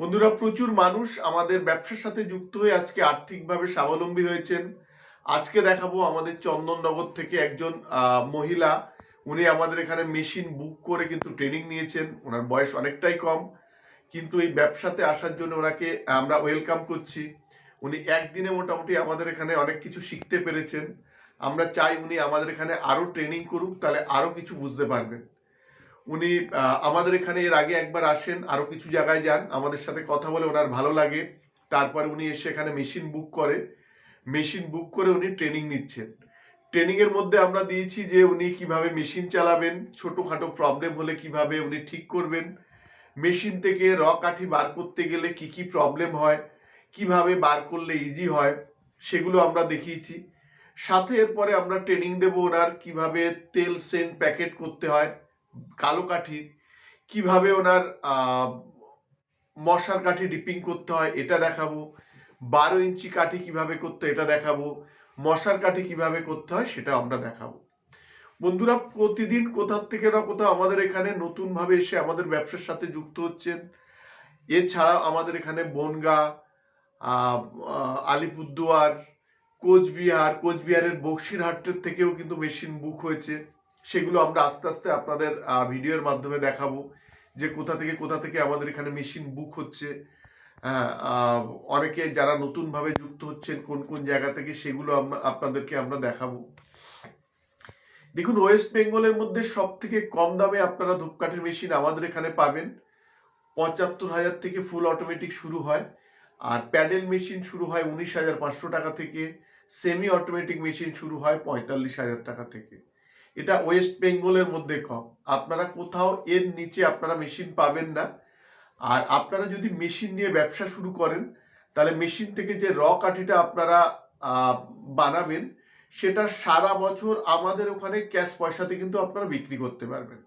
বন্ধুরা, প্রচুর মানুষ আমাদের ব্যবসার সাথে যুক্ত হয়ে আজকে আর্থিকভাবে স্বাবলম্বী হয়েছেন। আজকে দেখাবো আমাদের চন্দননগর থেকে একজন মহিলা। উনি আমাদের এখানে মেশিন বুক করে কিন্তু ট্রেনিং নিয়েছেন। ওনার বয়স অনেকটাই কম। কিন্তু এই ব্যবসাতে আসার জন্য ওনাকে আমরা ওয়েলকাম করছি। উনি একদিনে মোটামুটি আমাদের এখানে অনেক কিছু শিখতে পেরেছেন। আমরা চাই উনি আমাদের এখানে আরও ট্রেনিং করুক, তাহলে আরও কিছু বুঝতে পারবেন। উনি আমাদের এখানে এর আগে একবার আসেন, আরও কিছু জায়গায় যান, আমাদের সাথে কথা বলে ওনার ভালো লাগে। তারপরে উনি এসে এখানে মেশিন বুক করে। মেশিন বুক করে উনি ট্রেনিং নিচ্ছেন। ট্রেনিং এর মধ্যে আমরা দিয়েছি যে উনি কীভাবে মেশিন চালাবেন, ছোটখাটো প্রবলেম হলে কীভাবে উনি ঠিক করবেন, মেশিন থেকে র কাঠি বার করতে গেলে কি কি প্রবলেম হয়, কীভাবে বার করলে ইজি হয়, সেগুলো আমরা দেখিয়েছি। সাথে এরপরে আমরা ট্রেনিং দেবো ওনার কীভাবে তেল সেন্ট প্যাকেট করতে হয় কালো কাঠি কীভাবে ওনার মশার কাঠি ডিপিং করতে হয় এটা দেখাবো, বারো ইঞ্চি কাঠি কীভাবে করতে এটা দেখাবো, মশার কাঠি কীভাবে করতে হয় সেটা আমরা দেখাবো। বন্ধুরা, প্রতিদিন কোথার থেকে না কোথাও আমাদের এখানে নতুনভাবে এসে আমাদের ব্যবসার সাথে যুক্ত হচ্ছেন। এছাড়া আমাদের এখানে বনগা আলিপুরদুয়ার, কোচবিহার, কোচবিহারের বক্সিরহাটের থেকেও কিন্তু মেশিন বুক হয়েছে। সেগুলো আমরা আস্তে আস্তে আপনাদের ভিডিওর মাধ্যমে দেখাবো যে কোথা থেকে কোথা থেকে আমাদের এখানে মেশিন বুক হচ্ছে। অনেকে যারা নতুনভাবে যুক্ত হচ্ছেন, কোন কোন জায়গা থেকে সেগুলো আমরা আপনাদেরকে আমরা দেখাবো। দেখুন, ওয়েস্ট বেঙ্গলের মধ্যে সব থেকে কম দামে আপনারা ধূপকাঠির মেশিন আমাদের এখানে পাবেন। পঁচাত্তর হাজার থেকে ফুল অটোমেটিক শুরু হয়। আর প্যাডেল মেশিন শুরু হয় উনিশ হাজার পাঁচশো টাকা থেকে। সেমি অটোমেটিক মেশিন শুরু হয় পঁয়তাল্লিশ হাজার টাকা থেকে। এটা ওয়েস্ট বেঙ্গলের মধ্যে কম। আপনারা কোথাও এর নিচে আপনারা মেশিন পাবেন না। আর আপনারা যদি মেশিন নিয়ে ব্যবসা শুরু করেন, তাহলে মেশিন থেকে যে র কাঠিটা আপনারা বানাবেন, সেটা সারা বছর আমাদের ওখানে ক্যাশ পয়সাতে কিন্তু আপনারা বিক্রি করতে পারবেন।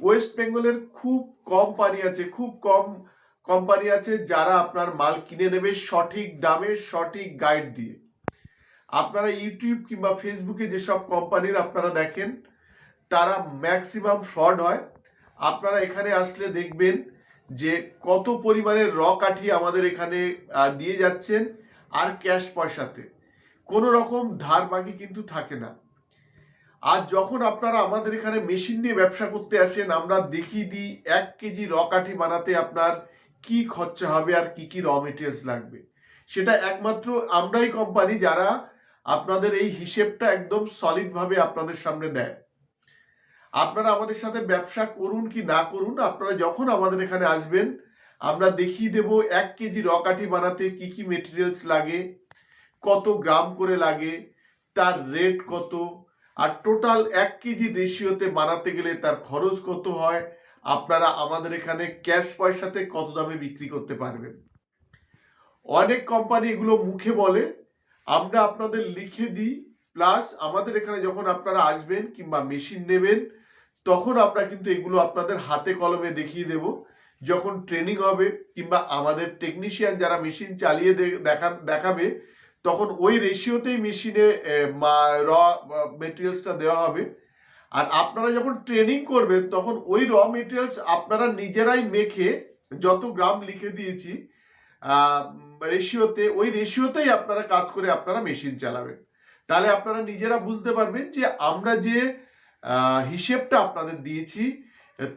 ওয়েস্ট বেঙ্গলের খুব কম পানি আছে, খুব কম কোম্পানি আছে যারা আপনার মাল কিনে নেবে সঠিক দামে, সঠিক গাইড দিয়ে। আপনারা ইউটিউব কিংবা ফেসবুকে যেসব কোম্পানির আপনারা দেখেন, তারা ম্যাক্সিমাম ফ্রড হয়। আপনারা এখানে আসলে দেখবেন যে কত পরিমাণের র কাঠি আমাদের এখানে দিয়ে যাচ্ছেন আর ক্যাশ পয়সাতে। কোনো রকম ধার বাকি কিন্তু থাকে না। আর যখন আপনারা আমাদের এখানে মেশিন নিয়ে ব্যবসা করতে আসেন, আমরা দেখিয়ে দিই এক কেজি র কাঠি বানাতে আপনার কি খরচা হবে আর কি কি র মেটেরিয়ালস লাগবে। সেটা একমাত্র আমরাই কোম্পানি যারা আপনাদের এই হিসেবটা একদম সলিডভাবে আপনাদের সামনে দেয়। আপনারা আমাদের সাথে ব্যবসা করুন কি না করুন, আপনারা যখন আমাদের এখানে আসবেন, আমরা দেখিয়ে দেব এক কেজি রকাঠি বানাতে কি কি মেটেরিয়ালস লাগে, কত গ্রাম করে লাগে, তার রেট কত, আর টোটাল এক কেজি রেশিওতে বানাতে গেলে তার খরচ কত হয়, আপনারা আমাদের এখানে ক্যাশ পয়সাতে কত দামে বিক্রি করতে পারবেন। অনেক কোম্পানি এগুলো মুখে বলে আমরা আপনাদের লিখে দিই প্লাস আমাদের এখানে যখন আপনারা আসবেন কিংবা মেশিন নেবেন, তখন আমরা কিন্তু এগুলো আপনাদের হাতে কলমে দেখিয়ে দেব। যখন ট্রেনিং হবে কিংবা আমাদের টেকনিশিয়ান যারা মেশিন চালিয়ে দে- দেখান দেখাবে, তখন ওই রেশিওতেই মেশিনে র মেটেরিয়ালসটা দেওয়া হবে। আর আপনারা যখন ট্রেনিং করবেন, তখন ওই র মেটেরিয়ালস আপনারা নিজেরাই মেখে যত গ্রাম লিখে দিয়েছি রেশিওতে ওই রেশিওতেই আপনারা কাজ করে আপনারা মেশিন চালাবেন। তাহলে আপনারা নিজেরা বুঝতে পারবেন যে আমরা যে হিসেবটা আপনাদের দিয়েছি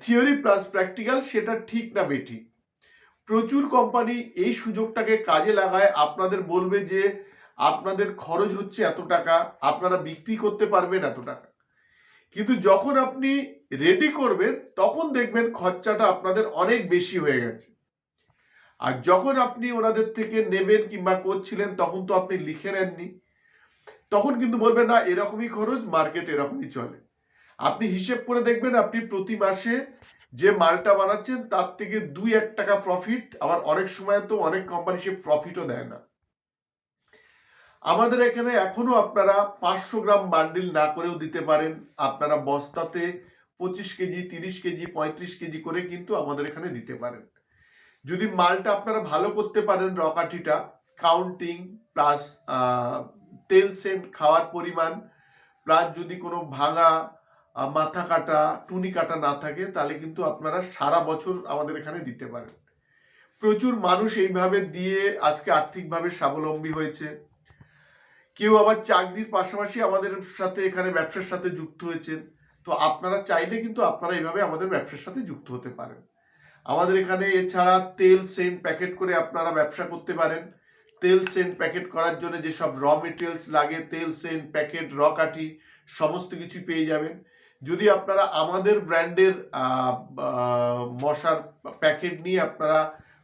থিওরি প্লাস প্র্যাকটিক্যাল সেটা ঠিক না বেঠিক। প্রচুর কোম্পানি এই সুযোগটাকে কাজে লাগায়, আপনাদের বলবে যে আপনাদের খরচ হচ্ছে এত টাকা, আপনারা বিক্রি করতে পারবেন এত টাকা। কিন্তু যখন আপনি রেডি করবেন, তখন দেখবেন খরচাটা আপনাদের অনেক বেশি হয়ে গেছে। আর যখন আপনি ওনাদের থেকে নেবেন কিংবা করছিলেন, তখন তো আপনি লিখে নেননি। তখন কিন্তু বলবেন, না, এরকমই খরচ, মার্কেট এরকমই চলে। আপনি হিসেব করে দেখবেন, আপনি প্রতি মাসে যে মালটা বানাচ্ছেন, তার থেকে দুই এক টাকা প্রফিট আবার অনেক সময় তো অনেক কোম্পানি সে প্রফিটও দেয় না। আমাদের এখানে এখনও আপনারা পাঁচশো গ্রাম বান্ডিল না করেও দিতে পারেন। আপনারা বস্তাতে পঁচিশ কেজি, তিরিশ কেজি, পঁয়ত্রিশ কেজি করে কিন্তু আমাদের এখানে দিতে পারেন। যদি মালটা আপনারা ভালো করতে পারেন রকাঠিটা কাউন্টিং প্লাস তেল সেন্ট খাওয়ার পরিমাণ প্লাস যদি কোনো ভাঙা মাথা কাটা, টুনি কাটা না থাকে, তাহলে কিন্তু আপনারা সারা বছর আমাদের এখানে দিতে পারেন। প্রচুর মানুষ এইভাবে দিয়ে আজকে আর্থিকভাবে স্বাবলম্বী হয়েছে। কেউ আবার চাকরির পাশাপাশি আমাদের সাথে এখানে ব্যবসার সাথে যুক্ত হয়েছেন। তো আপনারা চাইলে কিন্তু আপনারা এইভাবে আমাদের ব্যবসার সাথে যুক্ত হতে পারেন। আমাদের এখানে এছাড়া তেল সেন্ট প্যাকেট করে আপনারা ব্যবসা করতে পারেন। তেল সেন্ট প্যাকেট করার জন্য যেসব র মেটেরিয়ালস লাগে, তেল সেন্ট প্যাকেট, র কাঠি, সমস্ত কিছু পেয়ে যাবেন। যদি আপনারা আমাদের ব্র্যান্ডের মশার প্যাকেট নিয়ে আপনারা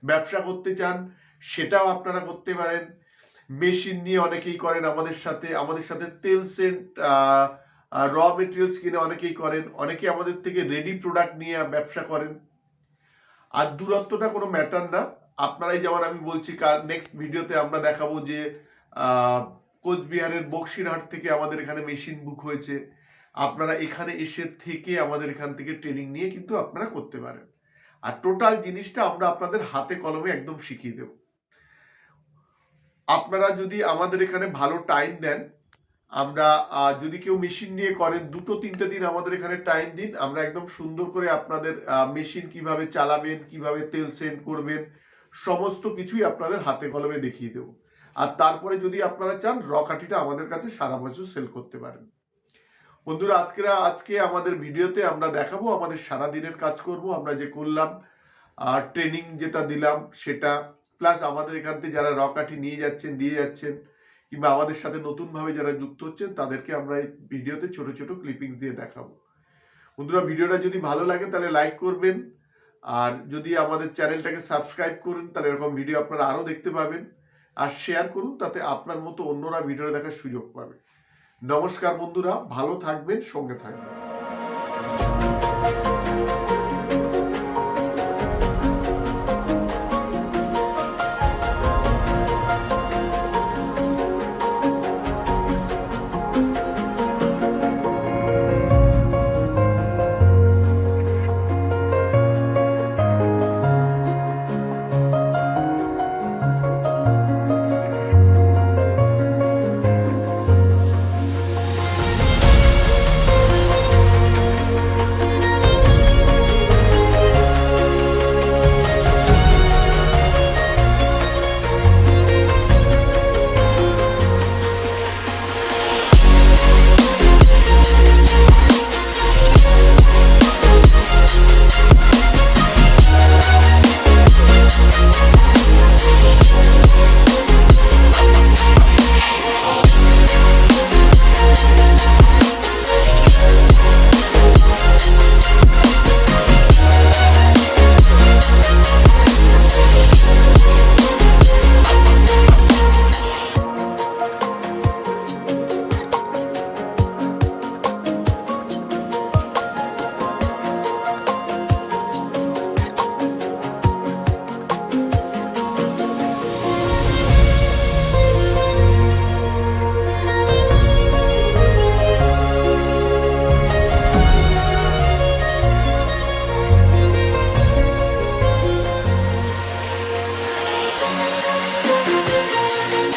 ব্যবসা করতে চান, সেটাও আপনারা করতে পারেন। মেশিন নিয়ে অনেকেই করেন আমাদের সাথে। আমাদের সাথে তেল সেন্ট র মেটেরিয়ালস কিনে অনেকেই করেন। অনেকে আমাদের থেকে রেডি প্রোডাক্ট নিয়ে ব্যবসা করেন। আর দূরত্বটা কোনো ম্যাটার না। আপনারাই যেমন আমি বলছি নেক্সট ভিডিওতে আমরা দেখাবো যে কোচবিহারের বক্সিরহাট থেকে আমাদের এখানে মেশিন বুক হয়েছে। আপনারা এখানে এসে থেকে আমাদের এখান থেকে ট্রেনিং নিয়ে কিন্তু আপনারা করতে পারেন। আর টোটাল জিনিসটা আমরা আপনাদের হাতে কলমে একদম শিখিয়ে দেব। আপনারা যদি আমাদের এখানে ভালো টাইম দেন আমরা যদি কেউ মেশিন নিয়ে করেন, দুটো, তিনটে দিন আমাদের এখানে টাইম দিন। আমরা একদম সুন্দর করে আপনাদের মেশিন কীভাবে চালাবেন, কীভাবে তেল সেন্ড করবেন, সমস্ত কিছুই আপনাদের হাতে কলমে দেখিয়ে দেবো। আর তারপরে যদি আপনারা চান রকাটিটা আমাদের কাছে সারা বছর সেল করতে পারেন। বন্ধুরা আজকে আজকে আমাদের ভিডিওতে আমরা দেখাবো, আমাদের সারা দিনের কাজ করব, আমরা যে করলাম আর ট্রেনিং যেটা দিলাম, সেটা প্লাস আমাদের এখান থেকে যারা রকাঠি নিয়ে যাচ্ছেন, দিয়ে যাচ্ছেন কিংবা আমাদের সাথে নতুনভাবে যারা যুক্ত হচ্ছেন, তাদেরকে আমরা এই ভিডিওতে ছোট ছোট ক্লিপিংস দিয়ে দেখাবো। বন্ধুরা, ভিডিওটা যদি ভালো লাগে তাহলে লাইক করবেন। আর যদি আমাদের চ্যানেলটাকে সাবস্ক্রাইব করুন, তাহলে এরকম ভিডিও আপনারা আরও দেখতে পাবেন। আর শেয়ার করুন, তাতে আপনার মতো অন্যরা ভিডিও দেখার সুযোগ পাবে। নমস্কার বন্ধুরা, ভালো থাকবেন, সঙ্গে থাকবেন। We'll